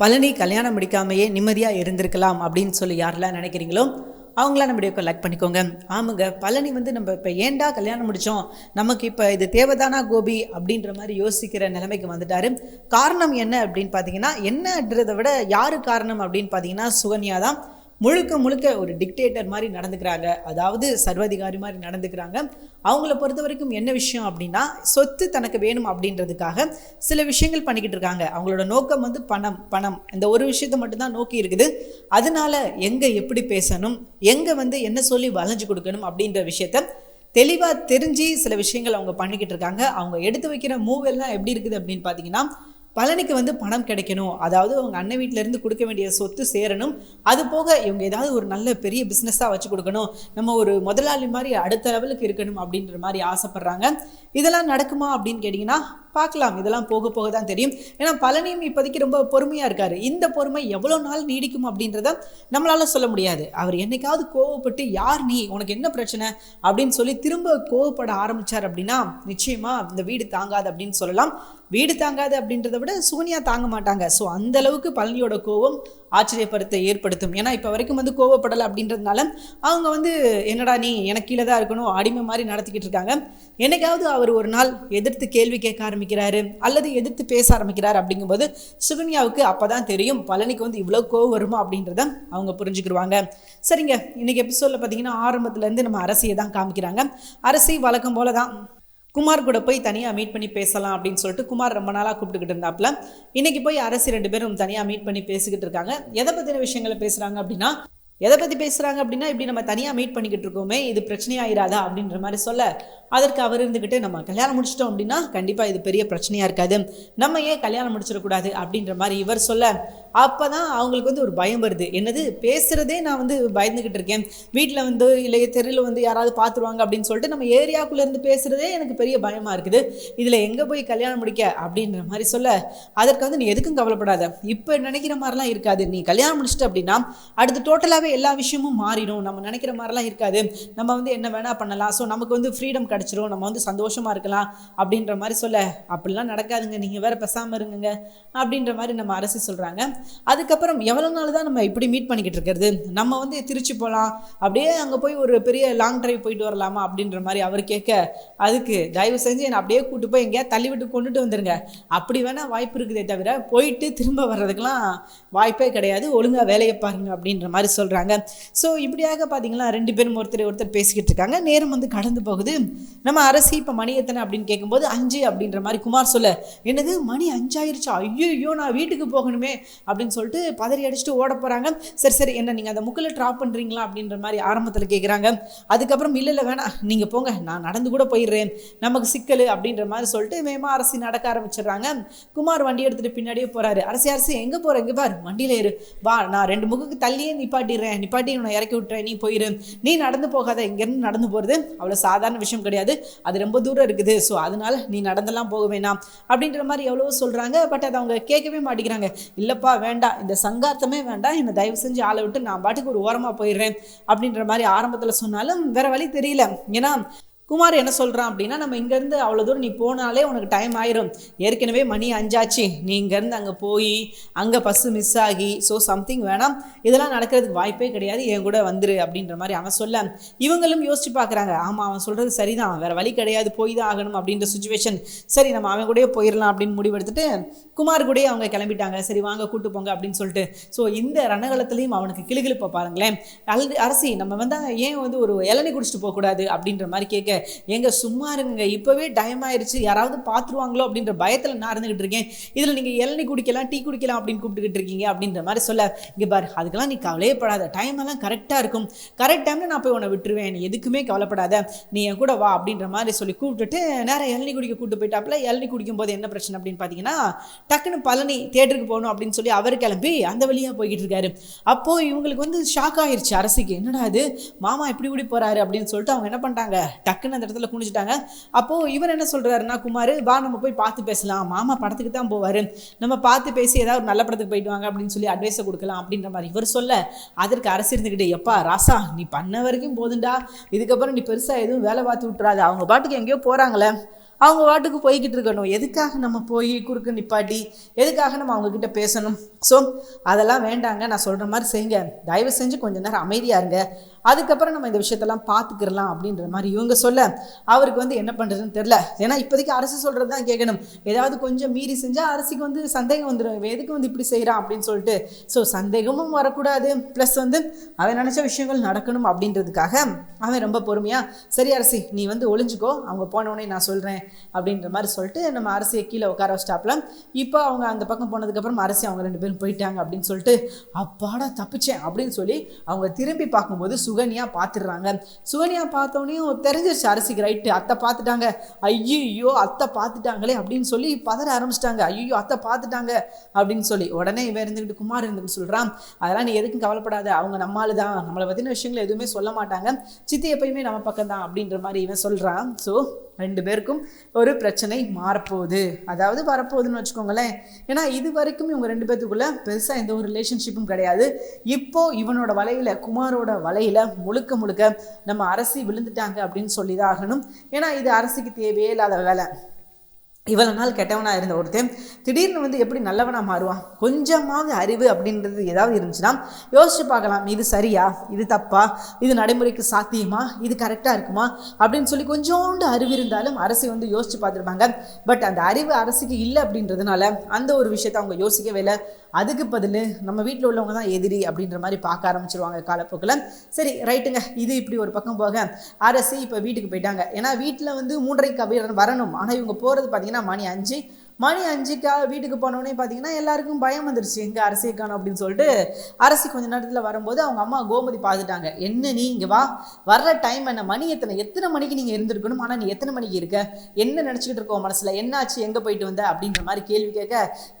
பழனி கல்யாணம் முடிக்காமையே நிம்மதியாக இருந்திருக்கலாம் அப்படின்னு சொல்லி யாரெல்லாம் நினைக்கிறீங்களோ அவங்களாம் நம்ம வீடியோக்கு லைக் பண்ணிக்கோங்க. ஆமாங்க பழனி வந்து நம்ம இப்போ ஏன்டா கல்யாணம் முடித்தோம் நமக்கு இப்போ இது தேவைதானா கோபி? அப்படின்ற மாதிரி யோசிக்கிற நிலைமைக்கு வந்துட்டாரு. காரணம் என்ன அப்படின்னு பார்த்தீங்கன்னா என்னன்றதை விட யார் காரணம் அப்படின்னு பார்த்தீங்கன்னா சுகன்யா தான் முழுக்க முழுக்க ஒரு டிக்டேட்டர் மாதிரி நடந்துக்கிறாங்க. அதாவது சர்வாதிகாரி மாதிரி நடந்துக்கிறாங்க. அவங்கள பொறுத்த வரைக்கும் என்ன விஷயம் அப்படின்னா சொத்து தனக்கு வேணும் அப்படின்றதுக்காக சில விஷயங்கள் பண்ணிக்கிட்டு இருக்காங்க. அவங்களோட நோக்கம் வந்து பணம் பணம். இந்த ஒரு விஷயத்தை மட்டும்தான் நோக்கி இருக்குது. அதனால எங்கே எப்படி பேசணும் எங்கே வந்து என்ன சொல்லி வளைஞ்சு கொடுக்கணும் அப்படின்ற விஷயத்த தெளிவாக தெரிஞ்சு சில விஷயங்கள் அவங்க பண்ணிக்கிட்டு இருக்காங்க. அவங்க எடுத்து வைக்கிற மூவ் எல்லாம் எப்படி இருக்குது அப்படின்னு பார்த்தீங்கன்னா பழனிக்கு வந்து பணம் கிடைக்கணும். அதாவது அவங்க அண்ணன் வீட்டிலேருந்து கொடுக்க வேண்டிய சொத்து சேரணும். அது போக இவங்க ஏதாவது ஒரு நல்ல பெரிய பிஸ்னஸாக வச்சு கொடுக்கணும். நம்ம ஒரு முதலாளி மாதிரி அடுத்த லெவலுக்கு இருக்கணும் அப்படின்ற மாதிரி ஆசைப்பட்றாங்க. இதெல்லாம் நடக்குமா அப்படின்னு கேட்டிங்கன்னா பார்க்கலாம். இதெல்லாம் போக போக தான் தெரியும். ஏன்னா பழனியும் இப்போதைக்கு ரொம்ப பொறுமையாக இருக்கார். இந்த பொறுமை எவ்வளோ நாள் நீடிக்கும் அப்படின்றத நம்மளால சொல்ல முடியாது. அவர் என்னைக்காவது கோவப்பட்டு யார் நீ? உனக்கு என்ன பிரச்சனை? அப்படின்னு சொல்லி திரும்ப கோவப்பட ஆரம்பிச்சார் அப்படின்னா நிச்சயமாக இந்த வீடு தாங்காது அப்படின்னு சொல்லலாம். வீடு தாங்காது அப்படின்றத விட சூனியா தாங்க மாட்டாங்க. ஸோ அந்த அளவுக்கு பழனியோட கோவம் ஆச்சரியப்படுத்த ஏற்படுத்தும். ஏன்னா இப்போ வரைக்கும் வந்து கோவப்படலை அப்படின்றதுனால அவங்க வந்து என்னடா நீ எனக்கு கீழே தான் இருக்கணும் அடிமை மாதிரி நடத்திக்கிட்டு இருக்காங்க. என்னைக்காவது அவர் ஒரு நாள் எதிர்த்து கேள்வி கேட்க ஆரம்பிக்கிறாரு அல்லது எதிர்த்து பேச ஆரம்பிக்கிறார் அப்படிங்கும்போது சுகன்யாவுக்கு அப்போ தான் தெரியும் பழனிக்கு வந்து இவ்வளோ கோவம் வருமா? அப்படின்றத அவங்க புரிஞ்சுக்கிடுவாங்க. சரிங்க இன்னைக்கு எபிசோடில் பார்த்தீங்கன்னா ஆரம்பத்துலேருந்து நம்ம அரசியை தான் காமிக்கிறாங்க. அரசி வழக்கம் போல தான் குமார் கூட போய் தனியாக மீட் பண்ணி பேசலாம் அப்படின்னு சொல்லிட்டு குமார் ரொம்ப நாளாக கூப்பிட்டுக்கிட்டு இருந்தாப்புல. இன்னைக்கு போய் அரசு ரெண்டு பேரும் தனியாக மீட் பண்ணி பேசிக்கிட்டு இருக்காங்க. எதை பற்றின விஷயங்களை பேசுகிறாங்க அப்படின்னா எதை பற்றி பேசுகிறாங்க அப்படின்னா இப்படி நம்ம தனியாக மீட் பண்ணிக்கிட்டு இருக்கோமே இது பிரச்சனையாயிராதா அப்படின்ற மாதிரி சொல்ல அதற்கு அவர் இருந்துக்கிட்டு நம்ம கல்யாணம் முடிச்சிட்டோம் அப்படின்னா கண்டிப்பாக இது பெரிய பிரச்சனையாக இருக்காது. நம்ம ஏன் கல்யாணம் முடிச்சிடக்கூடாது அப்படின்ற மாதிரி இவர் சொல்ல அப்போ தான் அவங்களுக்கு வந்து ஒரு பயம் வருது. என்னது பேசுகிறதே நான் வந்து பயந்துக்கிட்டு இருக்கேன். வீட்டில் வந்து இல்லை தெருவில் வந்து யாராவது பார்த்துருவாங்க அப்படின்னு சொல்லிட்டு நம்ம ஏரியாக்குள்ளேருந்து பேசுகிறதே எனக்கு பெரிய பயமாக இருக்குது. இதில் எங்கே போய் கல்யாணம் முடிக்க அப்படின்ற மாதிரி சொல்ல அதற்கு வந்து நீ எதுக்கும் கவலைப்படாத. இப்போ நினைக்கிற மாதிரிலாம் இருக்காது. நீ கல்யாணம் முடிச்சிட்ட அப்படின்னா அடுத்து டோட்டலாகவே எல்லா விஷயமும் மாறிடும். நம்ம நினைக்கிற மாதிரிலாம் இருக்காது. நம்ம வந்து என்ன வேணால் பண்ணலாம். ஸோ நமக்கு வந்து ஃப்ரீடம் கிடச்சிரும். நம்ம வந்து சந்தோஷமாக இருக்கலாம் அப்படின்ற மாதிரி சொல்ல அப்படிலாம் நடக்காதுங்க. நீங்கள் வேறு பேசாமல் இருங்க அப்படின்ற மாதிரி நம்ம அரசு சொல்கிறாங்க அதுக்கப்புறம் எவ்வளோ நாள் தான் நம்ம இப்படி மீட் பண்ணிக்கிட்டு இருக்கிறது? நம்ம வந்து திருச்சி போகலாம் அப்படியே அங்கே போய் ஒரு பெரிய லாங் டிரைவ் போயிட்டு வரலாமா அப்படின்ற மாதிரி அவர் கேட்க அதுக்கு தயவு செஞ்சு என்னை அப்படியே கூட்டு போய் எங்கேயா தள்ளி விட்டு கொண்டுட்டு வந்துருங்க. அப்படி வேணால் வாய்ப்பு இருக்குதே தவிர போயிட்டு திரும்ப வர்றதுக்கெலாம் வாய்ப்பே கிடையாது. ஒழுங்காக வேலையை பாருங்க அப்படின்ற மாதிரி சொல்கிறாங்க ஸோ இப்படியாக பார்த்தீங்களா ரெண்டு பேரும் ஒருத்தர் ஒருத்தர் பேசிக்கிட்டு இருக்காங்க. நேரம் வந்து கடந்து போகுது. நம்ம அரசி இப்போ மணி எத்தனை அப்படின்னு கேட்கும்போது அஞ்சு அப்படின்ற மாதிரி குமார் சொல்ல என்னது மணி அஞ்சாயிருச்சா? ஐயோ நான் வீட்டுக்கு போகணுமே அப்படின்னு சொல்லிட்டு பதறி அடிச்சுட்டு ஓட போகிறாங்க சரி சரி என்ன நீங்கள் அந்த முக்கில் ட்ராப் பண்ணுறீங்களா அப்படின்ற மாதிரி ஆரம்பத்தில் கேட்குறாங்க அதுக்கப்புறம் இல்லை இல்லை வேணாம் நீங்கள் போங்க நான் நடந்து கூட போயிடுறேன். நமக்கு சிக்கல் அப்படின்ற மாதிரி சொல்லிட்டு வேமா அரசி நடக்க ஆரம்பிச்சிடுறாங்க. குமார் வண்டி எடுத்துகிட்டு பின்னாடியே போகிறாரு அரசி அரசி எங்கே போகிற எங்கே பாரு வண்டியில் ஏறு. வா நான் ரெண்டு முகுக்கு தள்ளியே நிப்பாட்டிடுறேன். நிப்பாட்டி உன்னை இறக்கி விட்டுறேன் நீ போயிரு. நீ நடந்து போகாத இங்கேருந்து நடந்து போகிறது அவ்வளோ சாதாரண விஷயம் கிடையாது. அது ரொம்ப தூரம் இருக்குது. ஸோ அதனால் நீ நடந்தெல்லாம் போக வேணாம் அப்படின்ற மாதிரி எவ்வளவோ சொல்கிறாங்க பட் அதை அவங்க கேட்கவே மாட்டேங்கிறாங்க. இல்லைப்பா வேண்டாம். இந்த சங்காத்தமே வேண்டாம். என்னை தயவு செஞ்சு ஆளை விட்டு நான் பாட்டுக்கு ஒரு ஓரமாக போயிடுறேன் அப்படின்ற மாதிரி ஆரம்பத்தில் சொன்னாலும் வேற வழி தெரியல. ஏன்னா குமார் என்ன சொல்கிறான் அப்படின்னா நம்ம இங்கேருந்து அவ்வளோ தூரம் நீ போனாலே உனக்கு டைம் ஆயிரும். ஏற்கனவே மணி அஞ்சாச்சு. நீ இங்கேருந்து அங்கே போய் அங்கே பஸ்ஸு மிஸ் ஆகி ஸோ சம்திங் வேணாம். இதெல்லாம் நடக்கிறதுக்கு வாய்ப்பே கிடையாது. என் கூட வந்துரு அப்படின்ற மாதிரி அவன் சொல்ல இவங்களும் யோசிச்சு பார்க்குறாங்க. ஆமாம் அவன் சொல்கிறது சரிதான். வேறு வழி கிடையாது. போய் தான் ஆகணும் அப்படின்ற சுச்சுவேஷன் சரி நம்ம அவன் கூடயே போயிடலாம் அப்படின்னு முடிவெடுத்துட்டு குமார் கூடயே அவங்க கிளம்பிட்டாங்க. சரி வாங்க கூட்டு போங்க அப்படின்னு சொல்லிட்டு. ஸோ இந்த ரணகலத்துலேயும் அவனுக்கு கிளுகிழுப்பை பாருங்களேன். அல் அரசி நம்ம வந்து ஏன் வந்து ஒரு இளநி குடிச்சிட்டு போகக்கூடாது அப்படின்ற மாதிரி கேட்க எங்க சும்மா இருங்க இப்போவே டைம் ஆயிருச்சு யாராவது பார்த்துருவாங்களோ அப்படின்ற பயத்தில் நான் இருந்துகிட்டு இருக்கேன். இதில் நீங்கள் இளநீ குடிக்கலாம் டீ குடிக்கலாம் அப்படின்னு கூப்பிட்டுக்கிட்டு இருக்கீங்க அப்படின்ற மாதிரி சொல்ல இங்கே பாரு அதுக்கெல்லாம் நீ கவலையப்படாத டைம் எல்லாம் கரெக்டாக இருக்கும். கரெக்ட் டைமில் நான் போய் உன்னை விட்டுருவேன். நீ எதுக்குமே கவலைப்படாத. நீ என் கூட வா அப்படின்ற மாதிரி சொல்லி கூப்பிட்டுட்டு நேரம் இளநீ குடிக்க கூப்பிட்டு போயிட்டாப்புல இளநீ குடிக்கும் போது என்ன பிரச்சனை அப்படின்னு பார்த்தீங்கன்னா டக்குன்னு பழனி தேட்டருக்கு போகணும் அப்படின்னு சொல்லி அவர் கிளம்பி அந்த வழியாக போய்கிட்டு இருக்காரு. அப்போது இவங்களுக்கு வந்து ஷாக் ஆயிருச்சு அரசுக்கு. என்னடா இது? மாமா இப்படி இப்படி போகிறாரு அப்படின்னு சொல்லிட்டு அவங்க என்ன பண்ணிட்டாங்க? டக்குன்னு அந்த இடத்துல குனிஞ்சிட்டாங்க. அப்போது இவர் என்ன சொல்கிறாருன்னா குமார் வா நம்ம போய் பார்த்து பேசலாம். மாமா படத்துக்கு தான் போவார். நம்ம பார்த்து பேசி ஏதாவது ஒரு நல்ல படத்துக்கு போயிட்டு வாங்க அப்படின்னு சொல்லி அட்வைஸை கொடுக்கலாம் அப்படின்ற மாதிரி இவர் சொல்ல அதற்கு அரசு இருந்துக்கிட்டு எப்பா ராசா நீ பண்ண வரைக்கும் போதுண்டா. இதுக்கப்புறம் நீ பெருசாக எதுவும் வேலை பார்த்து விட்டுறாது. அவங்க பாட்டுக்கு எங்கேயோ போகிறாங்களே அவங்க வாட்டுக்கு போய்கிட்டு இருக்கணும். எதுக்காக நம்ம போய் குறுக்கு நிப்பாட்டி? எதுக்காக நம்ம அவங்கக்கிட்ட பேசணும்? ஸோ அதெல்லாம் வேண்டாங்க. நான் சொல்கிற மாதிரி செய்யுங்க. தயவு செஞ்சு கொஞ்ச நேரம் அமைதியாக இருங்க. அதுக்கப்புறம் நம்ம இந்த விஷயத்தெல்லாம் பார்த்துக்கிடலாம் அப்படின்ற மாதிரி இவங்க சொல்ல அவருக்கு வந்து என்ன பண்ணுறதுன்னு தெரில ஏன்னா இப்போதைக்கு அரசு சொல்கிறது தான் கேட்கணும். ஏதாவது கொஞ்சம் மீறி செஞ்சால் அரசுக்கு வந்து சந்தேகம் வந்துடும் எதுக்கு வந்து இப்படி செய்கிறான் அப்படின்னு சொல்லிட்டு. ஸோ சந்தேகமும் வரக்கூடாது. ப்ளஸ் வந்து அவன் நினச்ச விஷயங்கள் நடக்கணும் அப்படின்றதுக்காக அவன் ரொம்ப பொறுமையாக சரி அரசி நீ வந்து ஒளிஞ்சுக்கோ. அவங்க போனவொடனே நான் சொல்கிறேன் அப்படின்ற மாதிரி சொல்லிட்டு நம்ம அரசியை கீழே உட்கார வச்சிட்டாப்ல இப்போ அவங்க அந்த பக்கம் போனதுக்கப்புறம் அரசி அவங்க ரெண்டு பேரும் போயிட்டாங்க அப்படின்னு சொல்லிட்டு அப்பாடா தப்பிச்சேன். அப்படின்னு சொல்லி அவங்க திரும்பி பார்க்கும்போது சுகன்யா பார்த்துடுறாங்க. சுகன்யா பார்த்தோன்னே தெரிஞ்சிருச்சு அரசிக்கு ரைட்டு. அத்தை பார்த்துட்டாங்க. ஐயோ அத்தை பார்த்துட்டாங்களே அப்படின்னு சொல்லி பதற ஆரம்பிச்சிட்டாங்க. ஐயோ அத்தை பார்த்துட்டாங்க அப்படின்னு சொல்லி உடனே இவன் இருந்துக்கிட்டு குமார் இருந்துக்கிட்டு சொல்கிறான் அதெல்லாம் நீ எதுக்கும் கவலைப்படாத. அவங்க நம்மால் தான். நம்மளை பற்றின விஷயங்கள் எதுவுமே சொல்ல மாட்டாங்க. சித்தி எப்பயுமே நம்ம பக்கம் தான் அப்படின்ற மாதிரி இவன் சொல்கிறான் ஸோ ரெண்டு பேருக்கும் ஒரு பிரச்சனை மாறப்போகுது. அதாவது வரப்போகுதுன்னு வச்சுக்கோங்களேன். ஏன்னா இது வரைக்கும் இவங்க ரெண்டு பேர்த்துக்குள்ள பெருசாக எந்த ஒரு ரிலேஷன்ஷிப்பும் கிடையாது. இப்போ இவனோட வலையில குமாரோட வலையில முழுக்க முழுக்க நம்ம அரசி விழுந்துட்டாங்க அப்படின்னு சொல்லி தான் ஆகணும். ஏன்னா இது அரசிக்கு தேவையே இல்லாத வேலை. இவ்வளோ நாள் கெட்டவனாக இருந்த ஒருத்தன் திடீர்னு வந்து எப்படி நல்லவனாக மாறுவான்? கொஞ்சமாவது அறிவு அப்படின்றது ஏதாவது இருந்துச்சுன்னா யோசிச்சு பார்க்கலாம். இது சரியா? இது தப்பா? இது நடைமுறைக்கு சாத்தியமா? இது கரெக்டாக இருக்குமா? அப்படின்னு சொல்லி கொஞ்சோண்டு அறிவு இருந்தாலும் அரசு வந்து யோசிச்சு பார்த்துருப்பாங்க. பட் அந்த அறிவு அரசுக்கு இல்லை அப்படின்றதுனால அந்த ஒரு விஷயத்தை அவங்க யோசிக்கவே இல்லை. அதுக்கு பதில் நம்ம வீட்டில் உள்ளவங்க தான் எதிரி அப்படின்ற மாதிரி பார்க்க ஆரம்பிச்சிருவாங்க காலப்போக்கில். சரி ரைட்டுங்க. இது இப்படி ஒரு பக்கம் போக அரசு இப்போ வீட்டுக்கு போயிட்டாங்க. ஏன்னா வீட்டில் வந்து மூன்றரைக்கு கபீரன் வரணும். ஆனால் இவங்க போகிறது பார்த்தீங்கன்னா மணி அஞ்சு. மணி அஞ்சுக்காக வீட்டுக்கு போனோடனே பார்த்தீங்கன்னா எல்லாருக்கும் பயம் வந்துருச்சு. எங்கே அரசியை காணும் அப்படின்னு சொல்லிட்டு அரசி கொஞ்ச நேரத்தில் வரும்போது அவங்க அம்மா கோமதி பார்த்துட்டாங்க என்ன நீ இங்கே வா. வர்ற டைம் என்ன? மணி எத்தனை? எத்தனை மணிக்கு நீங்கள் இருந்திருக்கணும் ஆனால் நீ எத்தனை மணிக்கு இருக்க? என்ன நினச்சிக்கிட்டு இருக்கோம் மனசில்? என்னாச்சு? எங்கே போயிட்டு வந்த? அப்படின்ற மாதிரி கேள்வி கேட்க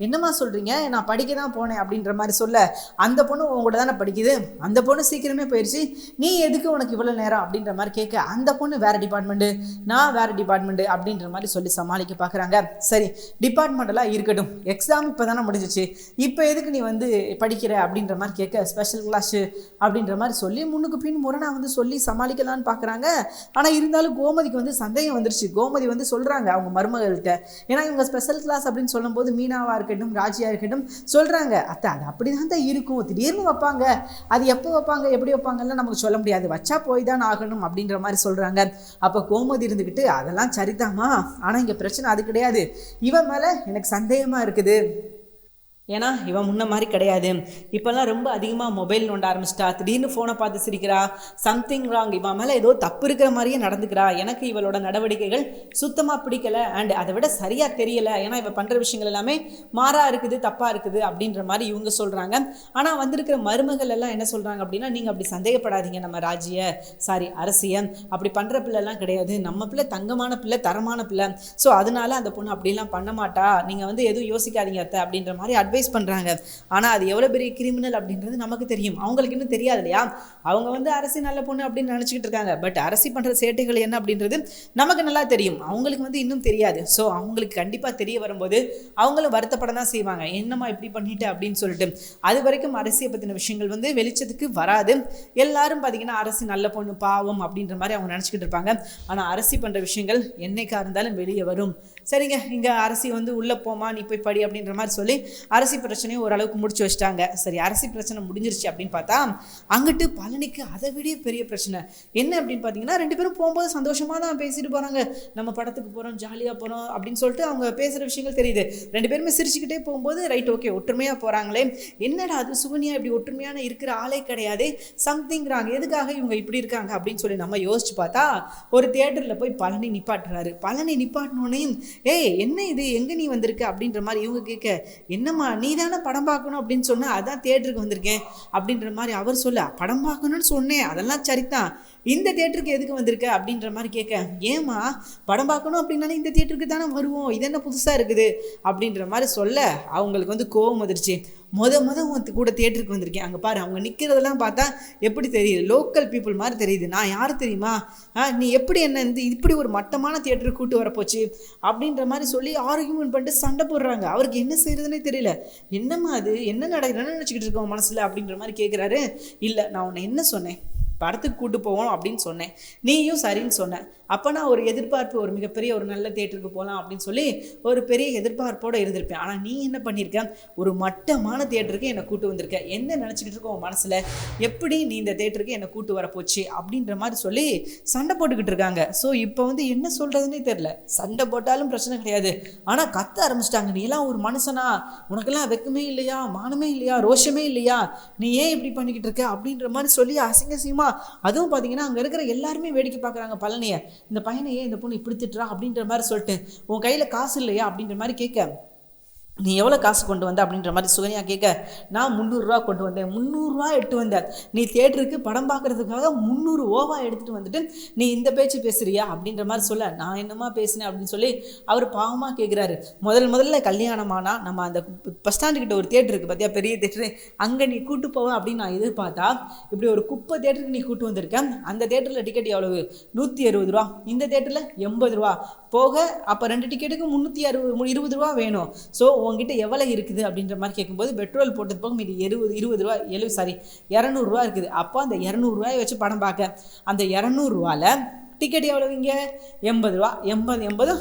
என்னம்மா சொல்கிறீங்க நான் படிக்க தான் போனேன். அப்படின்ற மாதிரி சொல்ல அந்த பொண்ணு உங்கள்கிட்ட தானே படிக்குது? அந்த பொண்ணு சீக்கிரமே போயிடுச்சு நீ எதுக்கு உனக்கு இவ்வளோ நேரம்? அப்படின்ற மாதிரி கேட்க அந்த பொண்ணு வேறு டிபார்ட்மெண்ட்டு நான் வேறு டிபார்ட்மெண்ட்டு அப்படின்ற மாதிரி சொல்லி சமாளிக்க பார்க்குறாங்க சரி டிபார்ட்மெண்டெல்லாம் இருக்கட்டும். எக்ஸாம் இப்போ தானே முடிஞ்சிச்சு. இப்போ எதுக்கு நீ வந்து படிக்கிற அப்படின்ற மாதிரி கேட்க ஸ்பெஷல் கிளாஸு அப்படின்ற மாதிரி சொல்லி முன்னுக்கு பின் முரணா வந்து சொல்லி சமாளிக்கலான்னு பார்க்குறாங்க ஆனால் இருந்தாலும் கோமதிக்கு வந்து சந்தேகம் வந்துருச்சு. கோமதி வந்து சொல்கிறாங்க அவங்க மருமகள்கிட்ட. ஏன்னா இவங்க ஸ்பெஷல் கிளாஸ் அப்படின்னு சொல்லும்போது மீனாவாக இருக்கட்டும் ராஜியாக இருக்கட்டும் சொல்கிறாங்க அத்தை அது அப்படி தான் தான் இருக்கும். திடீர்னு வைப்பாங்க. அது எப்போ வைப்பாங்க எப்படி வைப்பாங்கலாம் நமக்கு சொல்ல முடியாது. வச்சா போய் தான் ஆகணும் அப்படின்ற மாதிரி சொல்கிறாங்க அப்போ கோமதி இருந்துக்கிட்டு அதெல்லாம் சரிதாம்மா. ஆனால் இங்கே பிரச்சனை அது கிடையாது. இவன் மேலே எனக்கு சந்தேகமாக இருக்குது. ஏன்னா இவன் முன்ன மாதிரி கிடையாது. இப்போல்லாம் ரொம்ப அதிகமாக மொபைல் நோண்ட ஆரம்பிச்சிட்டா. திடீர்னு ஃபோனை பார்த்து சிரிக்கிறா. சம்திங் ராங் இவன் மேலே ஏதோ தப்பு இருக்கிற மாதிரியே நடந்துக்கிறா. எனக்கு இவளோட நடவடிக்கைகள் சுத்தமாக பிடிக்கல. அண்ட் அதை விட சரியாக தெரியலை. ஏன்னா இவன் பண்ணுற விஷயங்கள் எல்லாமே மாறாக இருக்குது தப்பாக இருக்குது அப்படின்ற மாதிரி இவங்க சொல்கிறாங்க ஆனால் வந்திருக்கிற மருமகள் எல்லாம் என்ன சொல்கிறாங்க அப்படின்னா நீங்கள் அப்படி சந்தேகப்படாதீங்க நம்ம ராஜிய. சாரி அரசிய. அப்படி பண்ணுற பிள்ளைலாம் கிடையாது. நம்ம பிள்ளை தங்கமான பிள்ளை தரமான பிள்ளை. ஸோ அதனால அந்த பொண்ணு அப்படிலாம் பண்ண மாட்டா. நீங்கள் வந்து எதுவும் யோசிக்காதீங்க அத்தை. அப்படின்ற மாதிரி அட்வைஸ் பண்ணுறாங்க ஆனால் அது எவ்வளோ பெரிய கிரிமினல் அப்படின்றது நமக்கு தெரியும். அவங்களுக்கு இன்னும் தெரியாது இல்லையா? அவங்க வந்து அரசி நல்ல பொண்ணு அப்படின்னு நினச்சிக்கிட்டு இருக்காங்க. பட் அரசி பண்ணுற சேட்டைகள் என்ன அப்படின்றது நமக்கு நல்லா தெரியும். அவங்களுக்கு வந்து இன்னும் தெரியாது. ஸோ அவங்களுக்கு கண்டிப்பாக தெரிய வரும்போது அவங்களும் வருத்தப்பட தான் செய்வாங்க. என்னம்மா இப்படி பண்ணிட்டு அப்படின்னு சொல்லிட்டு. அது வரைக்கும் அரசியை பற்றின விஷயங்கள் வந்து வெளிச்சத்துக்கு வராது. எல்லாரும் பார்த்தீங்கன்னா அரசு நல்ல பொண்ணு பாவம் அப்படின்ற மாதிரி அவங்க நினச்சிக்கிட்டு இருப்பாங்க. ஆனால் அரசி பண்ணுற விஷயங்கள் என்னைக்கா இருந்தாலும் வெளியே வரும். சரிங்க இங்கே அரசி வந்து உள்ளே போமா நீ போய் படி அப்படின்ற மாதிரி சொல்லி அரசு அரசி பிரச்சனையை ஓரளவுக்கு முடிச்சு வச்சிட்டாங்க. சரி அரசி பிரச்சனை முடிஞ்சிருச்சு அப்படின்னு பார்த்தா அங்கிட்டு பழனிக்கு அதை விட பெரிய பிரச்சனை. என்ன அப்படின்னு பார்த்தீங்கன்னா ரெண்டு பேரும் போகும்போது சந்தோஷமாக தான் பேசிட்டு போகிறாங்க நம்ம படத்துக்கு போகிறோம் ஜாலியாக போகிறோம் அப்படின்னு சொல்லிட்டு அவங்க பேசுகிற விஷயங்கள் தெரியுது. ரெண்டு பேருமே சிரிச்சுக்கிட்டே போகும்போது ரைட் ஓகே ஒற்றுமையாக போகிறாங்களே என்னடா அது சுகன்யா இப்படி ஒற்றுமையான இருக்கிற ஆளே கிடையாது. சம்திங்கிறாங்க எதுக்காக இவங்க இப்படி இருக்காங்க? அப்படின்னு சொல்லி நம்ம யோசிச்சு பார்த்தா ஒரு தியேட்டரில் போய் பழனி நிப்பாட்டுறாரு. பழனி நிப்பாட்டினோடனே ஏய் என்ன இது? எங்கே நீ வந்திருக்க? அப்படின்ற மாதிரி இவங்க கேட்க என்னம்மா நீ தானே படம் பார்க்கணும் அப்படின்னு சொன்னால் அதான் தேட்டருக்கு வந்திருக்கேன் அப்படின்ற மாதிரி அவர் சொல்ல படம் பார்க்கணும்னு சொன்னேன். அதெல்லாம் சரிதான். இந்த தேட்டருக்கு எதுக்கு வந்திருக்க? அப்படின்ற மாதிரி கேட்க ஏம்மா படம் பார்க்கணும் அப்படின்னாலே இந்த தேட்டருக்கு தானே வருவோம். இது என்ன புதுசாக இருக்குது? அப்படின்ற மாதிரி சொல்ல அவங்களுக்கு வந்து கோவம் வந்துருச்சு. மொத மொத உன் கூட தேட்டருக்கு வந்திருக்கேன். அங்கே பாரு அவங்க நிற்கிறதெல்லாம் பார்த்தா எப்படி தெரியுது? லோக்கல் பீப்புள் மாதிரி தெரியுது. நான் யார் தெரியுமா? ஆ நீ எப்படி என்ன இந்த இப்படி ஒரு மட்டமான தேட்டருக்கு கூட்டு வரப்போச்சு? அப்படின்ற மாதிரி சொல்லி ஆர்கியூமெண்ட் பண்ணிட்டு சண்டை போடுறாங்க. அவருக்கு என்ன செய்யறதுனே தெரியல. என்னம்மா அது? என்ன நடக்குதுன்னு நினச்சிக்கிட்டு இருக்கோம் மனசில்? அப்படின்ற மாதிரி கேட்குறாரு இல்லை நான் உன்னை என்ன சொன்னேன்? படத்துக்கு கூட்டு போவோம் அப்படின்னு சொன்னேன். நீயும் சரின்னு சொன்னேன் அப்போ நான் ஒரு எதிர்பார்ப்பு ஒரு மிகப்பெரிய ஒரு நல்ல தேட்டருக்கு போகலாம் அப்படின்னு சொல்லி ஒரு பெரிய எதிர்பார்ப்போடு இருந்திருப்பேன். ஆனால் நீ என்ன பண்ணியிருக்க ஒரு மட்டமான தேட்டருக்கு என்னை கூட்டு வந்திருக்க. என்ன நினச்சிக்கிட்டு இருக்கோம் உன் மனசில்? எப்படி நீ இந்த தேட்டருக்கு என்னை கூட்டு வரப்போச்சு அப்படின்ற மாதிரி சொல்லி சண்டை போட்டுக்கிட்டு இருக்காங்க. ஸோ இப்போ வந்து என்ன சொல்கிறதுனே தெரில சண்டை போட்டாலும் பிரச்சனை கிடையாது. ஆனால் கத்த ஆரம்பிச்சிட்டாங்க. நீ எல்லாம் ஒரு மனுஷனா? உனக்கெல்லாம் வெக்கமே இல்லையா? மானமே இல்லையா? ரோஷமே இல்லையா? நீ ஏன் இப்படி பண்ணிக்கிட்டு இருக்க? அப்படின்ற மாதிரி சொல்லி அசிங்க அசிங்கமா அதுவும் பார்த்தீங்கன்னா அங்கே இருக்கிற எல்லாருமே வேடிக்கை பார்க்குறாங்க பழனியை. இந்த பையனையே இந்த பொண்ணு இப்படி திட்டுறா அப்படின்ற மாதிரி சொல்லிட்டு உன் கையில் காசு இல்லையா? அப்படின்ற மாதிரி கேட்க. நீ எவ்வளோ காசு கொண்டு வந்த அப்படின்ற மாதிரி சுகன்யா கேட்க நான் முந்நூறுரூவா கொண்டு வந்தேன். முந்நூறுரூவா எடுத்து வந்த நீ தேட்டருக்கு படம் பார்க்குறதுக்காக முந்நூறு ஓவா எடுத்துகிட்டு வந்துட்டு நீ இந்த பேச்சு பேசுறியா அப்படின்ற மாதிரி சொல்ல நான் என்னமா பேசினேன் அப்படின்னு சொல்லி அவர் பாவமாக கேட்குறாரு முதல் முதல்ல கல்யாணமானா நம்ம அந்த பஸ் ஸ்டாண்டு கிட்ட ஒரு தேட்டர் இருக்குது பார்த்தியா பெரிய தேட்டரு அங்கே நீ கூட்டு போவ அப்படின்னு நான் எதிர்பார்த்தா இப்படி ஒரு குப்பை தேட்டருக்கு நீ கூட்டு வந்திருக்கேன் அந்த தேட்டரில் டிக்கெட் எவ்வளவு? நூற்றி அறுபது ரூபா. இந்த தேட்டரில் எண்பது ரூபா. போக அப்போ ரெண்டு டிக்கெட்டுக்கு முந்நூற்றி அறுபது இருபது ரூபா வேணும். ஸோ உங்ககிட்ட எவ்வளோ இருக்குது அப்படின்ற மாதிரி கேட்கும்போது பெட்ரோல் போட்டது போக மீது இருபது இருபது ரூபா எழு சாரி இரநூறுவா இருக்குது. அப்போ அந்த இரநூறுவாயை வச்சு படம் பார்க்க. அந்த இரநூறுவாவில் டிக்கெட் எவ்வளோ இங்கே? எண்பது ரூபா. எண்பது எண்பது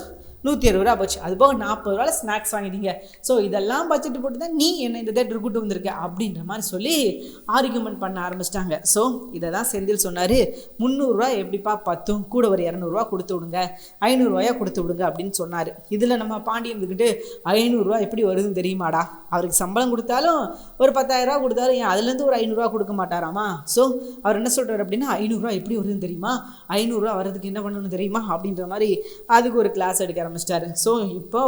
நூற்றி அறுபது ரூபா போச்சு. அது போக நாற்பது ரூபாயில் ஸ்நாக்ஸ் வாங்கிட்டீங்க. ஸோ இதெல்லாம் பட்ஜெட் போட்டு தான் நீ என்ன இந்த தேட்டர் கூட்டு வந்திருக்க? அப்படின்ற மாதிரி சொல்லி ஆர்கியூமெண்ட் பண்ண ஆரம்பிச்சிட்டாங்க. ஸோ இதை தான் செந்தில் சொன்னார். முந்நூறுரூவா எப்படிப்பா பத்தும்? கூட ஒரு இரநூறுவா கொடுத்து விடுங்க. ஐநூறுரூவாயா கொடுத்து விடுங்க அப்படின்னு சொன்னார். இதில் நம்ம பாண்டியன் இருந்துக்கிட்டு ஐநூறுரூவா எப்படி வருதுன்னு தெரியுமாடா? அவருக்கு சம்பளம் கொடுத்தாலும் ஒரு பத்தாயிரரூவா கொடுத்தாலும் ஏன் அதுலேருந்து ஒரு ஐநூறுரூவா கொடுக்க மாட்டாராமா? ஸோ அவர் என்ன சொல்கிறார் அப்படின்னா ஐநூறுரூவா எப்படி வருதுன்னு தெரியுமா? ஐநூறுரூவா வர்றதுக்கு என்ன பண்ணணும்னு தெரியுமா? அப்படின்ற மாதிரி அதுக்கு ஒரு கிளாஸ் எடுக்கிற ஆரம்பிச்சிட்டாரு. ஸோ இப்போ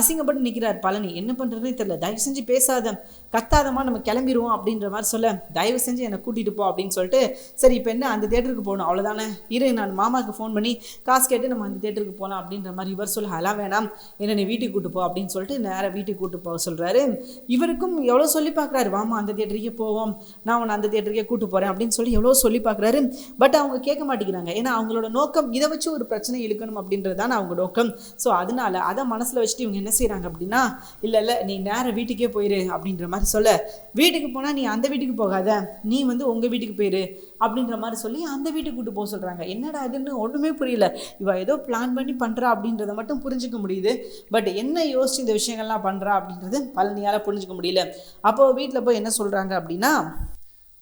அசிங்கப்பட்டு நிற்கிறார் பழனி. என்ன பண்ணுறதுன்னு தெரியல. தயவு செஞ்சு பேசாத. கத்தாதமாக நம்ம கிளம்பிடுவோம் அப்படின்ற மாதிரி சொல்ல தயவு செஞ்சு என்னை கூட்டிகிட்டு போ அப்படின்னு சொல்லிட்டு சரி இப்போ என்ன அந்த தேட்டருக்கு போகணும் அவ்வளோதானே இரு நான் மாமாவுக்கு ஃபோன் பண்ணி காசு கேட்டு நம்ம அந்த தேட்டருக்கு போகலாம் அப்படின்ற மாதிரி இவர் சொல்ல அதெல்லாம் வேணாம் என்ன நீ வீட்டுக்கு கூட்டு போ அப்படின்னு சொல்லிட்டு நேராக வீட்டுக்கு கூட்டு போக சொல்கிறாரு இவருக்கும் எவ்வளோ சொல்லி பார்க்குறாரு வாமா அந்த தேட்டருக்கே போவோம் நான் உன்னை அந்த தேட்டருக்கே கூட்டு போகிறேன் அப்படின்னு சொல்லி எவ்வளோ சொல்லி பார்க்குறாரு. பட் அவங்க கேட்க மாட்டேங்கிறாங்க. ஏன்னா அவங்களோட நோக்கம் இதை வச்சு ஒரு பிரச்சனை இழுக்கணும் அப்படின்றது தான் அவங்க நோக்கம். ஸோ அதனால அதை மனசில் வச்சுட்டு இவங்க என்ன செய்கிறாங்க அப்படின்னா இல்லை இல்லை நீ நேராக வீட்டுக்கே போயிரு அப்படின்ற மாதிரி சொல்ல வீட்டுக்கு போனால் நீ அந்த வீட்டுக்கு போகாத. நீ வந்து உங்கள் வீட்டுக்கு போயிரு. அப்படின்ற மாதிரி சொல்லி அந்த வீட்டுக்கு கூட்டு போக சொல்கிறாங்க என்னடா இதுன்னு ஒன்றுமே புரியல. இவள் ஏதோ பிளான் பண்ணி பண்ணுறா அப்படின்றத மட்டும் புரிஞ்சுக்க முடியுது. பட் என்ன யோசிச்சு இந்த விஷயங்கள்லாம் பண்ணுறா அப்படின்றது பழனியால் புரிஞ்சுக்க முடியல. அப்போ வீட்டில் போய் என்ன சொல்கிறாங்க அப்படின்னா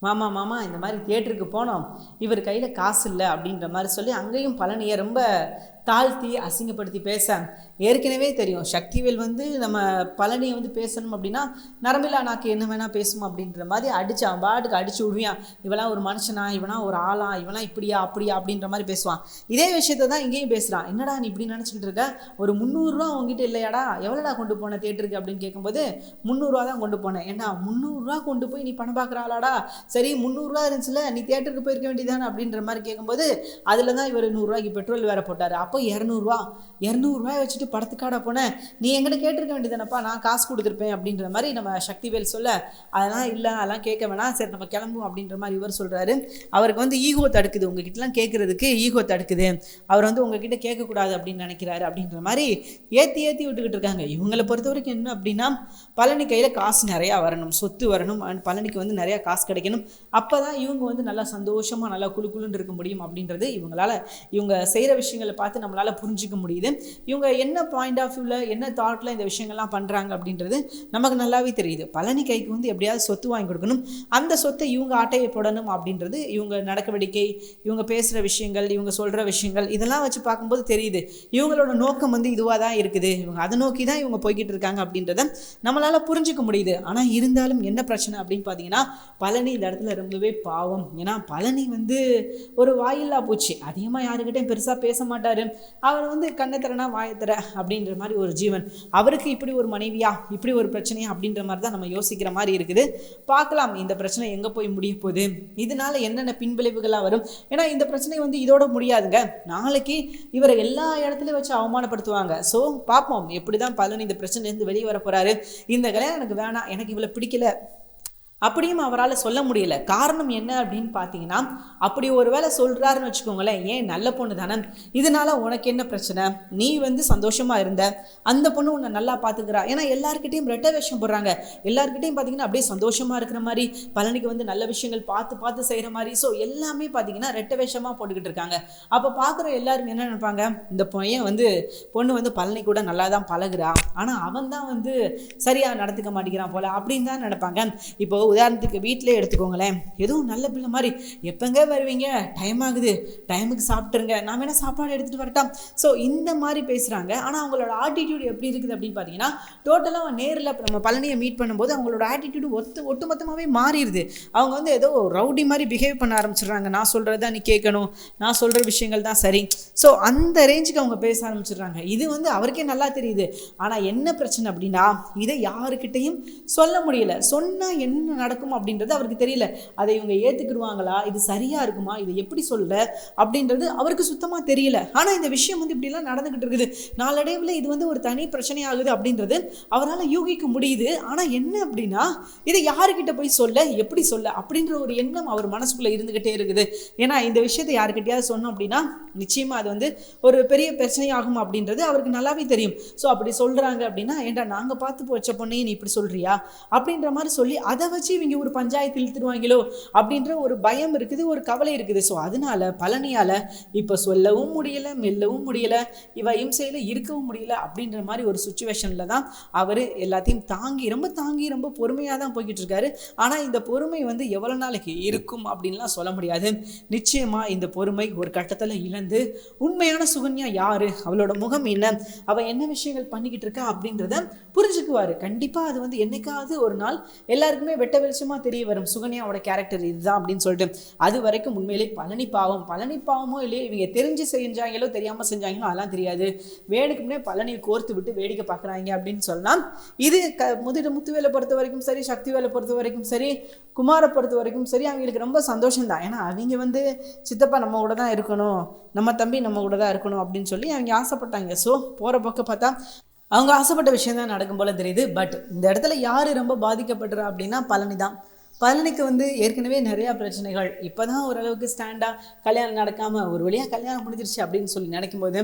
மாமா மாமா இந்த மாதிரி தியேட்டருக்கு போனோம். இவர் கையில் காசு இல்லை. அப்படின்ற மாதிரி சொல்லி அங்கேயும் பழனியை ரொம்ப தாழ்த்தி அசிங்கப்படுத்தி பேச ஏற்கனவே தெரியும். சக்திவேல் வந்து நம்ம பழனியை வந்து பேசணும் அப்படின்னா நரம்பிலா நாக்கு என்ன வேணால் பேசும்? அப்படின்ற மாதிரி அடிச்சு அவன் பாட்டுக்கு அடிச்சு விடுவியான் இவெல்லாம் ஒரு மனுஷனா? இவனா ஒரு ஆளா? இவனா இப்படியா அப்படியா? அப்படின்ற மாதிரி பேசுவான். இதே விஷயத்த தான் இங்கேயும் பேசுகிறான் என்னடா நீ இப்படி நினச்சிக்கிட்டு இருக்க? ஒரு முந்நூறுரூவா உங்ககிட்ட இல்லையாடா? எவ்வளோடா கொண்டு போன தேட்டருக்கு? அப்படின்னு கேட்கும்போது முந்நூறுரூவா தான் கொண்டு போனேன். ஏன்னா முந்நூறுரூவா கொண்டு போய் நீ பணம் பார்க்குற ஆளாடா? சரி முந்நூறுரூவா இருந்துச்சுல நீ தேட்டருக்கு போயிருக்க வேண்டியதானே அப்படின்ற மாதிரி கேட்கும்போது அதில் தான் இவர் நூறுரூவாய்க்கு பெட்ரோல் வேற போட்டார். அப்போ இரநூறுவா. இரநூறுவாயை வச்சுட்டு படத்துக்காட போனேன் நீ எங்கிட்ட கேட்டிருக்க வேண்டியதானப்பா நான் காசு கொடுத்துருப்பேன் அப்படின்ற மாதிரி நம்ம சக்திவேல் சொல்ல அதெல்லாம் இல்லை அதெல்லாம் கேட்க வேணாம். சரி நம்ம கிளம்புவோம். அப்படின்ற மாதிரி இவர் சொல்கிறாரு அவருக்கு வந்து ஈகோ தடுக்குது. உங்ககிட்டலாம் கேட்குறதுக்கு ஈகோ தடுக்குது. அவர் வந்து உங்ககிட்ட கேட்கக்கூடாது அப்படின்னு நினைக்கிறாரு அப்படின்ற மாதிரி ஏற்றி ஏற்றி விட்டுக்கிட்டு இருக்காங்க. இவங்களை பொறுத்த வரைக்கும் என்ன அப்படின்னா பழனி கையில் காசு நிறையா வரணும். சொத்து வரணும். அண்ட் பழனிக்கு வந்து நிறையா காசு கிடைக்கணும். அப்போ தான் இவங்க வந்து நல்லா சந்தோஷமாக நல்லா குழு குழுன்னு இருக்க முடியும் அப்படின்றது இவங்களால இவங்க செய்கிற விஷயங்களை பார்த்து நம்மளால் புரிஞ்சிக்க முடியுது. இவங்க என்ன பாயிண்ட் ஆஃப் வியூவில் என்ன தாட்டில் இந்த விஷயங்கள்லாம் பண்ணுறாங்க அப்படின்றது நமக்கு நல்லாவே தெரியுது. பழனி கைக்கு வந்து எப்படியாவது சொத்து வாங்கி கொடுக்கணும். அந்த சொத்தை இவங்க ஆட்டையை போடணும் அப்படின்றது இவங்க நடவடிக்கை இவங்க பேசுகிற விஷயங்கள் இவங்க சொல்கிற விஷயங்கள் இதெல்லாம் வச்சு பார்க்கும்போது தெரியுது. இவங்களோட நோக்கம் வந்து இதுவாக தான் இருக்குது. இவங்க அதை நோக்கி தான் இவங்க போய்கிட்டு இருக்காங்க அப்படின்றத நம்மளால் புரிஞ்சிக்க முடியுது. ஆனால் இருந்தாலும் என்ன பிரச்சனை அப்படின்னு பார்த்தீங்கன்னா பழனி இந்த இடத்துல ரொம்பவே பாவம். ஏன்னா பழனி வந்து ஒரு வாயில்லா போச்சு. அதிகமாக யாருக்கிட்டையும் பெருசாக பேச மாட்டார். அவர் வந்து கண்ணை திறனா வாயை அப்படின்ற மாதிரி ஒரு ஜீவன். அவருக்கு இப்படி ஒரு மனைவியா இப்படி ஒரு பிரச்சனையா அப்படின்ற மாதிரி தான் நம்ம யோசிக்கிற மாதிரி இருக்குது. பார்க்கலாம் இந்த பிரச்சனை எங்கே போய் முடிய போகுது? இதனால என்னென்ன பின்விளைவுகளாக வரும்? ஏன்னா இந்த பிரச்சனை வந்து இதோட முடியாதுங்க. நாளைக்கு இவரை எல்லா இடத்துலையும் வச்சு அவமானப்படுத்துவாங்க. ஸோ பார்ப்போம் எப்படி தான் பலன் இந்த பிரச்சனைலேருந்து வெளியே வர போகிறாரு இந்த கல்யாணம் எனக்கு வேணாம் எனக்கு இவ்வளோ பிடிக்கல. அப்படியும் அவரால் சொல்ல முடியல. காரணம் என்ன அப்படின்னு பார்த்தீங்கன்னா அப்படி ஒரு வேளை சொல்கிறாருன்னு வச்சுக்கோங்களேன் ஏன் நல்ல பொண்ணு தானே? இதனால் உனக்கு என்ன பிரச்சனை? நீ வந்து சந்தோஷமாக இருந்த அந்த பொண்ணு உன்னை நல்லா பார்த்துக்கிறா ஏன்னா எல்லாருக்கிட்டையும் ரெட்ட வேஷம் போடுறாங்க. எல்லாருக்கிட்டையும் பார்த்தீங்கன்னா அப்படியே சந்தோஷமாக இருக்கிற மாதிரி பழனிக்கு வந்து நல்ல விஷயங்கள் பார்த்து பார்த்து செய்கிற மாதிரி ஸோ எல்லாமே பார்த்தீங்கன்னா ரெட்ட வேஷமாக போட்டுக்கிட்டு இருக்காங்க. அப்போ பார்க்குற எல்லாரும் என்ன நினைப்பாங்க? இந்த பையன் வந்து பொண்ணு வந்து பழனி கூட நல்லா தான் பழகுறா. ஆனால் அவன் தான் வந்து சரியாக நடந்துக்க மாட்டேங்கிறான் போல அப்படின்னு தான் நினைப்பாங்க. இப்போ உதாரணத்துக்கு வீட்டிலே எடுத்துக்கோங்களேன். எதுவும் நல்ல பிள்ளை மாதிரி எப்போங்க வருவீங்க? டைம் ஆகுது. டைமுக்கு சாப்பிட்ருங்க நான் வேணால் சாப்பாடு எடுத்துகிட்டு வரட்டான் ஸோ இந்த மாதிரி பேசுகிறாங்க ஆனால் அவங்களோட ஆட்டிடியூட் எப்படி இருக்குது அப்படின்னு பார்த்தீங்கன்னா டோட்டலாக நேரில் நம்ம பழனியை மீட் பண்ணும்போது அவங்களோட ஆட்டிடியூடு ஒத்து ஒட்டுமொத்தமாகவே மாறிடுது. அவங்க வந்து ஏதோ ரவுடி மாதிரி பிஹேவ் பண்ண ஆரம்பிச்சிடுறாங்க. நான் சொல்கிறது தான் நீ கேட்கணும். நான் சொல்கிற விஷயங்கள் தான் சரி. ஸோ அந்த ரேஞ்சுக்கு அவங்க பேச ஆரம்பிச்சிடுறாங்க. இது வந்து அவருக்கே நல்லா தெரியுது. ஆனால் என்ன பிரச்சனை அப்படின்னா இதை யாருக்கிட்டையும் சொல்ல முடியல. சொன்னால் என்ன நடக்கும் அப்படின்றது அவருக்கு தெரியல. அதை இவங்க ஏற்றுக்கிடுவாங்களா இது சரியாக இருக்குமா? இதை எப்படி சொல்ல அப்படின்றது அவருக்கு சுத்தமாக தெரியல. ஆனால் இந்த விஷயம் வந்து இப்படிலாம் நடந்துக்கிட்டு இருக்குது. நாளடைவில் இது வந்து ஒரு தனி பிரச்சனையாகுது அப்படின்றது அவரால் யூகிக்க முடியுது. ஆனால் என்ன அப்படின்னா இதை யாருக்கிட்ட போய் சொல்ல? எப்படி சொல்ல? அப்படின்ற ஒரு எண்ணம் அவர் மனசுக்குள்ளே இருந்துக்கிட்டே இருக்குது. ஏன்னா இந்த விஷயத்தை யாருக்கிட்டையாவது சொன்னோம் அப்படின்னா நிச்சயமாக அது வந்து ஒரு பெரிய பிரச்சனையாகும் அப்படின்றது அவருக்கு நல்லாவே தெரியும். ஸோ அப்படி சொல்கிறாங்க அப்படின்னா ஏன்டா நாங்கள் பார்த்து வச்ச பொண்ணையும் நீ இப்படி சொல்கிறியா அப்படின்ற மாதிரி சொல்லி அதை வச்சு இவங்க ஒரு பஞ்சாயத்து இழுத்துடுவாங்களோ அப்படின்ற ஒரு பயம் இருக்குது ஒரு கவலை இருக்குது. ஸோ அதனால பழனியால் இப்போ சொல்லவும் முடியலை மெல்லவும் முடியலை இவ இம்சையில் இருக்கவும் முடியல அப்படின்ற மாதிரி ஒரு சுச்சுவேஷனில் தான் அவர் எல்லாத்தையும் தாங்கி ரொம்ப தாங்கி ரொம்ப பொறுமையாக தான் போய்கிட்டு இருக்காரு. ஆனால் இந்த பொறுமை வந்து எவ்வளோ நாளைக்கு இருக்கும் அப்படின்லாம் சொல்ல முடியாது. நிச்சயமாக இந்த பொறுமை ஒரு கட்டத்தில் இழந்து உண்மையான சுகன்யா யாரு அவளோட முகம் என்ன அவள் என்ன விஷயங்கள் பண்ணிக்கிட்டு இருக்கா அப்படின்றத புரிஞ்சுக்குவார். கண்டிப்பாக அது வந்து என்னைக்காவது ஒரு நாள் எல்லாருக்குமே வெட்ட வெளிச்சமாக தெரிய வரும். சுகன்யாவோட கேரக்டர் இதுதான் அப்படின்னு சொல்லிட்டு அது வரைக்கும் உண்மையிலே பழனி பாவம். பழனி பாவமோ இல்லையே இவங்க தெரிஞ்சு செஞ்சாங்களோ தெரியாமல் செஞ்சாங்களோ அதெல்லாம் தெரியாது. வேணுக்கு முன்னே பழனியை கோர்த்து விட்டு வேடிக்கை பார்க்குறாங்க அப்படின்னு சொல்லலாம். இது க முதிர முத்துவேலை பொறுத்த வரைக்கும் சரி சக்தி வேலை பொறுத்த வரைக்கும் சரி குமாரை பொறுத்த வரைக்கும் சரி அவங்களுக்கு ரொம்ப சந்தோஷம் தான் ஏன்னா அவங்க வந்து சித்தப்பா நம்ம கூட தான் இருக்கணும். நம்ம தம்பி நம்ம கூட தான் இருக்கணும் அப்படின்னு சொல்லி அவங்க ஆசைப்பட்டாங்க. ஸோ போகிற பக்கம் பார்த்தா அவங்க ஆசைப்பட்ட விஷயம் தான் நடக்கும் போல தெரியுது. பட் இந்த இடத்துல யார் ரொம்ப பாதிக்கப்படுறா அப்படின்னா பழனி தான். பழனிக்கு வந்து ஏற்கனவே நிறையா பிரச்சனைகள். இப்போ தான் ஓரளவுக்கு ஸ்டாண்டாக கல்யாணம் நடக்காமல் ஒரு வழியாக கல்யாணம் முடிஞ்சிருச்சு அப்படின்னு சொல்லி நினைக்கும்போது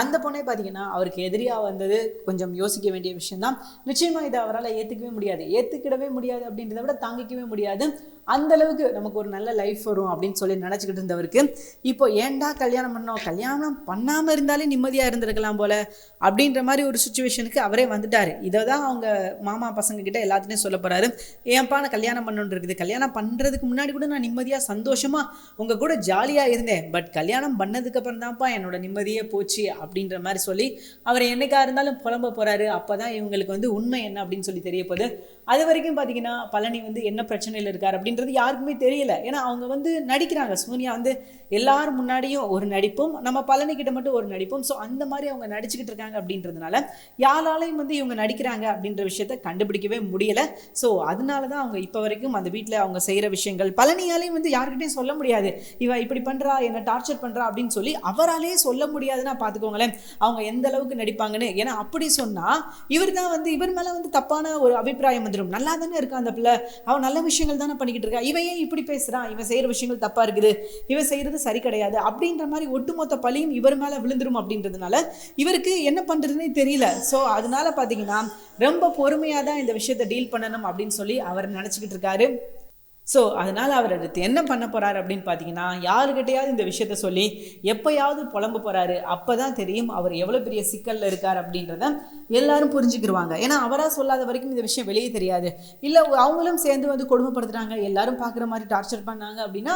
அந்த பொண்ணே பார்த்தீங்கன்னா அவருக்கு எதிரியாக வந்தது கொஞ்சம் யோசிக்க வேண்டிய விஷயம் தான் நிச்சயமாக இதை அவரால் ஏற்றுக்கவே முடியாது. ஏற்றுக்கிடவே முடியாது அப்படின்றத விட தாங்கிக்கவே முடியாது. அந்த அளவுக்கு நமக்கு ஒரு நல்ல லைஃப் வரும் அப்படின்னு சொல்லி நினச்சிக்கிட்டு இருந்தவருக்கு இப்போ ஏன்டா கல்யாணம் பண்ணோம்? கல்யாணம் பண்ணாமல் இருந்தாலே நிம்மதியாக இருந்திருக்கலாம் போல அப்படின்ற மாதிரி ஒரு சுச்சுவேஷனுக்கு அவரே வந்துட்டார். இதை தான் அவங்க மாமா பசங்க கிட்ட எல்லாத்துலேயும் சொல்ல போகிறாரு ஏன்ப்பா நான் கல்யாணம் பண்ணணுன்னு இருக்குது. கல்யாணம் பண்ணுறதுக்கு முன்னாடி கூட நான் நிம்மதியாக சந்தோஷமாக உங்கள் கூட ஜாலியாக இருந்தேன். பட் கல்யாணம் பண்ணதுக்கப்புறம் தான்ப்பா என்னோட நிம்மதியே போச்சு அப்படின்ற மாதிரி சொல்லி அவர் என்னைக்கா இருந்தாலும் புலம்ப போகிறாரு அப்போ தான் இவங்களுக்கு வந்து உண்மை என்ன அப்படின்னு சொல்லி தெரிய போகுது. அது வரைக்கும் பார்த்தீங்கன்னா பழனி வந்து என்ன பிரச்சனையில் இருக்கார் அப்படின்றது யாருக்குமே தெரியல. ஏன்னா அவங்க வந்து நடிக்கிறாங்க. சூர்யா வந்து எல்லாரும் முன்னாடியும் ஒரு நடிப்பும் நம்ம பழனி கிட்ட மட்டும் ஒரு நடிப்பும். ஸோ அந்த மாதிரி அவங்க நடிச்சுக்கிட்டு இருக்காங்க அப்படின்றதுனால யாராலையும் வந்து இவங்க நடிக்கிறாங்க அப்படின்ற விஷயத்த கண்டுபிடிக்கவே முடியல. ஸோ அதனால தான் அவங்க இப்போ வரைக்கும் அந்த வீட்டில் அவங்க செய்கிற விஷயங்கள். பழனியாலையும் வந்து யாருக்கிட்டையும் சொல்ல முடியாது. இவ இப்படி பண்ணுறா என்ன டார்ச்சர் பண்ணுறா அப்படின்னு சொல்லி அவராலே சொல்ல முடியாதுன்னா பார்த்துக்கோங்களேன் அவங்க எந்த அளவுக்கு நடிப்பாங்கன்னு. ஏன்னா அப்படி சொன்னால் இவர் தான் வந்து இவர் மேலே வந்து தப்பான ஒரு அபிப்பிராயம் வந்துடும் நல்லா தானே இருக்கா அந்த பிள்ளை? அவன் நல்ல விஷயங்கள் தானே பண்ணிக்கிட்டு இருக்கா? இவன் ஏன் இப்படி பேசுகிறான் இவன் செய்கிற விஷயங்கள் தப்பாக இருக்குது. இவன் செய்கிறது சரி கிடையாது. அப்படின்ற மாதிரி ஒட்டுமொத்த பழியும் இவர் மேலே விழுந்துரும் அப்படின்றதுனால இவருக்கு என்ன பண்ணுறதுனே தெரியல. ஸோ அதனால பார்த்தீங்கன்னா ரொம்ப பொறுமையாக தான் இந்த விஷயத்தை டீல் பண்ணணும் அப்படின்னு சொல்லி அவர் நினச்சிக்கிட்டு இருக்காரு. ஸோ அதனால் அவர் அடுத்து என்ன பண்ண போகிறாரு அப்படின்னு பார்த்தீங்கன்னா யாருக்கிட்டையாவது இந்த விஷயத்த சொல்லி எப்போயாவது புலம்ப போகிறாரு அப்போ தான் தெரியும் அவர் எவ்வளோ பெரிய சிக்கலில் இருக்கார் அப்படின்றத எல்லாரும் புரிஞ்சுக்கிருவாங்க. ஏன்னா அவராக சொல்லாத வரைக்கும் இந்த விஷயம் வெளியே தெரியாது. இல்லை அவங்களும் சேர்ந்து வந்து கொடுமைப்படுத்துகிறாங்க எல்லாரும் பார்க்குற மாதிரி டார்ச்சர் பண்ணாங்க அப்படின்னா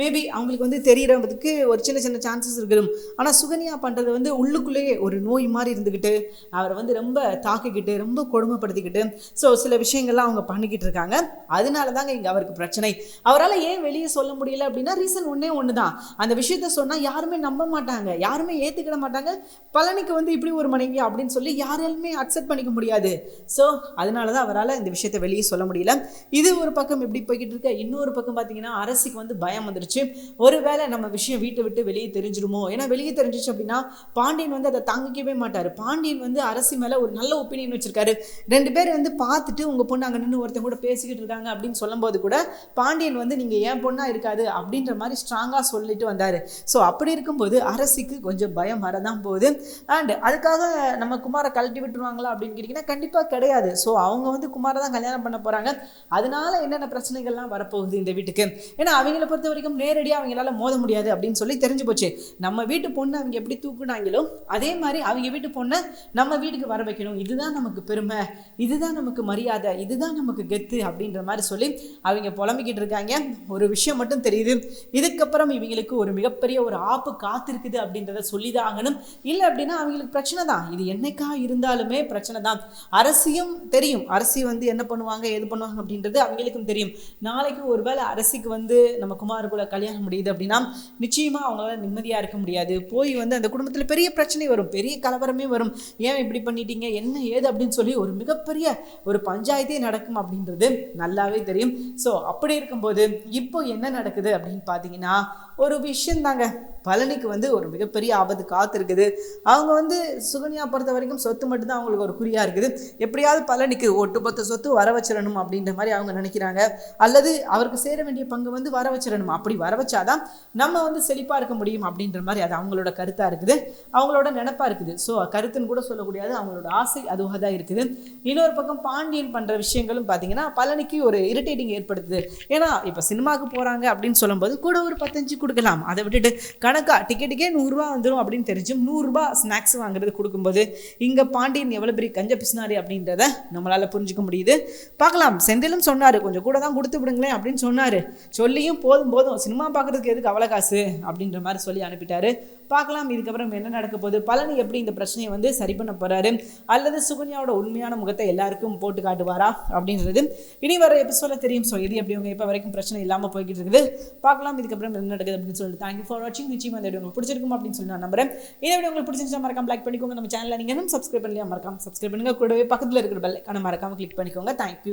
மேபி அவங்களுக்கு வந்து தெரியறதுக்கு ஒரு சின்ன சின்ன சான்சஸ் இருக்கணும் ஆனால் சுகன்யா பண்ணுறது வந்து உள்ளுக்குள்ளேயே ஒரு நோய் மாதிரி இருந்துக்கிட்டு அவரை வந்து ரொம்ப தாக்கிக்கிட்டு ரொம்ப கொடுமைப்படுத்திக்கிட்டு ஸோ சில விஷயங்கள்லாம் அவங்க பண்ணிக்கிட்டு இருக்காங்க. அதனால தாங்க இங்கே அவருக்கு பிரச்சனை. பிரச்சனை. அவரால் ஏன் வெளியே சொல்ல முடியல அப்படின்னா ரீசன் ஒன்றே ஒன்று தான் அந்த விஷயத்த சொன்னால் யாருமே நம்ப மாட்டாங்க. யாருமே ஏற்றுக்கிட மாட்டாங்க. பழனிக்கு வந்து இப்படி ஒரு மனைவி அப்படின்னு சொல்லி யாராலுமே அக்செப்ட் பண்ணிக்க முடியாது. ஸோ அதனால தான் அவரால் இந்த விஷயத்தை வெளியே சொல்ல முடியல. இது ஒரு பக்கம் எப்படி போய்கிட்டு இருக்க. இன்னொரு பக்கம் பார்த்தீங்கன்னா அரசிக்கு வந்து பயம் வந்துருச்சு. ஒருவேளை நம்ம விஷயம் வீட்டை விட்டு வெளியே தெரிஞ்சிருமோ? ஏன்னா வெளியே தெரிஞ்சிச்சு அப்படின்னா பாண்டியன் வந்து அதை தாங்கிக்கவே மாட்டார். பாண்டியன் வந்து அரசி மேலே ஒரு நல்ல ஒப்பீனியன் வச்சிருக்காரு. ரெண்டு பேர் வந்து பார்த்துட்டு உங்கள் பொண்ணு அங்கே நின்று ஒருத்தன் கூட பேசிக்கிட்டு இருக்காங்க அப்படின்னு சொல்லும்போது கூட பாண்டியன் வந்து நீங்கள் ஏன் பொண்ணாக இருக்காது அப்படின்ற மாதிரி ஸ்ட்ராங்காக சொல்லிட்டு வந்தார். ஸோ அப்படி இருக்கும்போது அரசிக்கு கொஞ்சம் பயம் வரதான் போகுது. அண்ட் அதுக்காக நம்ம குமாரை கழட்டி விட்டுருவாங்களா அப்படின்னு கேட்டிங்கன்னா கண்டிப்பாக கிடையாது. ஸோ அவங்க வந்து குமாரை தான் கல்யாணம் பண்ண போகிறாங்க அதனால என்னென்ன பிரச்சனைகள்லாம் வரப்போகுது இந்த வீட்டுக்கு? ஏன்னா அவங்கள பொறுத்த வரைக்கும் நேரடியாக அவங்களால மோத முடியாது அப்படின்னு சொல்லி தெரிஞ்சு போச்சு. நம்ம வீட்டு பொண்ணு அவங்க எப்படி தூக்குனாங்களோ அதே மாதிரி அவங்க வீட்டு பொண்ணை நம்ம வீட்டுக்கு வர வைக்கணும். இதுதான் நமக்கு பெருமை. இதுதான் நமக்கு மரியாதை. இதுதான் நமக்கு கெத்து அப்படின்ற மாதிரி சொல்லி அவங்க புலம்பிக்கிட்டு இருக்காங்க. ஒரு விஷயம் மட்டும் தெரியுது. இதுக்கப்புறம் இவங்களுக்கு ஒரு மிகப்பெரிய ஒரு ஆப்பு காத்திருக்குது அப்படின்றத சொல்லிதான் ஆகணும். இல்லை அப்படின்னா அவங்களுக்கு பிரச்சனை தான். இது என்னைக்கா இருந்தாலுமே பிரச்சனை தான். அரசியும் தெரியும். அரசி வந்து என்ன பண்ணுவாங்க எது பண்ணுவாங்க அப்படின்றது அவங்களுக்கும் தெரியும். நாளைக்கு ஒருவேளை அரசிக்கு வந்து நம்ம குமாரகுல கல்யாணம் முடியுது அப்படின்னா நிச்சயமாக அவங்களால நிம்மதியாக இருக்க முடியாது. போய் வந்து அந்த குடும்பத்தில் பெரிய பிரச்சனை வரும். பெரிய கலவரமே வரும். ஏன் இப்படி பண்ணிட்டீங்க? என்ன ஏது அப்படின்னு சொல்லி ஒரு மிகப்பெரிய ஒரு பஞ்சாயத்தே நடக்கும் அப்படின்றது நல்லாவே தெரியும். ஸோ அப்படி இருக்கும்போது இப்போ என்ன நடக்குது அப்படின்னு பார்த்தீங்கன்னா ஒரு விஷயம் தாங்க பழனிக்கு வந்து ஒரு மிகப்பெரிய ஆபத்து காத்திருக்குது. அவங்க வந்து சுகன்யா பொறுத்த வரைக்கும் சொத்து மட்டும்தான் அவங்களுக்கு ஒரு குறியாக இருக்குது. எப்படியாவது பழனிக்கு ஒட்டுமொத்த சொத்து வர வச்சிடணும் அப்படின்ற மாதிரி அவங்க நினைக்கிறாங்க. அல்லது அவருக்கு சேர வேண்டிய பங்கு வந்து வர வச்சிடணும். அப்படி வர வச்சாதான் நம்ம வந்து செழிப்பாக இருக்க முடியும் அப்படின்ற மாதிரி அது அவங்களோட கருத்தாக இருக்குது. அவங்களோட நினப்பாக இருக்குது. ஸோ கருத்துன்னு கூட சொல்லக்கூடியது அவங்களோட ஆசை அதுவாக தான் இருக்குது. இன்னொரு பக்கம் பாண்டியன் பண்ணுற விஷயங்களும் பார்த்தீங்கன்னா பழனிக்கு ஒரு இரிட்டேட்டிங் ஏற்படுத்துது. ஏன்னா இப்போ சினிமாவுக்கு போகிறாங்க அப்படின்னு சொல்லும்போது கூட ஒரு பத்தஞ்சு கொடுக்கலாம். அதை விட்டுட்டு கணக்கா? டிக்கெட்டுக்கே நூறுரூவா வந்துடும் அப்படின்னு தெரிஞ்சும் நூறுரூபா ஸ்நாக்ஸ் வாங்குறது கொடுக்கும்போது இங்கே பாண்டியன் எவ்வளோ பெரிய கஞ்ச பிசினாரி அப்படின்றத நம்மளால் புரிஞ்சுக்க முடியுது. பார்க்கலாம். செந்திலும் சொன்னார் கொஞ்சம் கூட தான் கொடுத்து விடுங்களேன் அப்படின்னு சொன்னார். சொல்லியும் போதும் போதும். சினிமா பார்க்குறதுக்கு எதுக்கு அவ்வளோ காசு? அப்படின்ற மாதிரி சொல்லி அனுப்பிட்டாரு. பார்க்கலாம். இதுக்கப்புறம் என்ன நடக்க போகுது? பழனி எப்படி இந்த பிரச்சனையை வந்து சரி பண்ண போகிறாரு அல்லது சுகன்யாவோட உண்மையான முகத்தை எல்லாருக்கும் போட்டு காட்டுவாரா? அப்படின்றது இனி வர எபிசோட தெரியும். ஸோ இது எப்படி உங்க இப்போ வரைக்கும் பிரச்சனை இல்லாமல் போய்கிட்டு இருக்குது? பார்க்கலாம். இதுக்கப்புறம் என்ன நடக்குது அப்படின்னு சொல்லிட்டு. தேங்க்யூ ஃபார் வாட்சிங் நிச்சயமாக இந்த வீடியோ உங்களுக்கு பிடிச்சிருக்கும் அப்படின்னு சொல்லி நான் நம்புறேன். இந்த வீடியோ உங்களுக்கு பிடிச்சிருந்தா மறக்காம லைக் பண்ணிக்கோங்க. நம்ம சேனலில் நீங்கள் சப்ஸ்கிரைப் பண்ணலையா மறக்காம சப்ஸ்கிரைப் பண்ணுங்க. கூடவே பக்கத்தில் இருக்கிற பெல் ஐக்கான மறக்காம கிளிக் பண்ணிக்கோங்க. தேங்க்யூ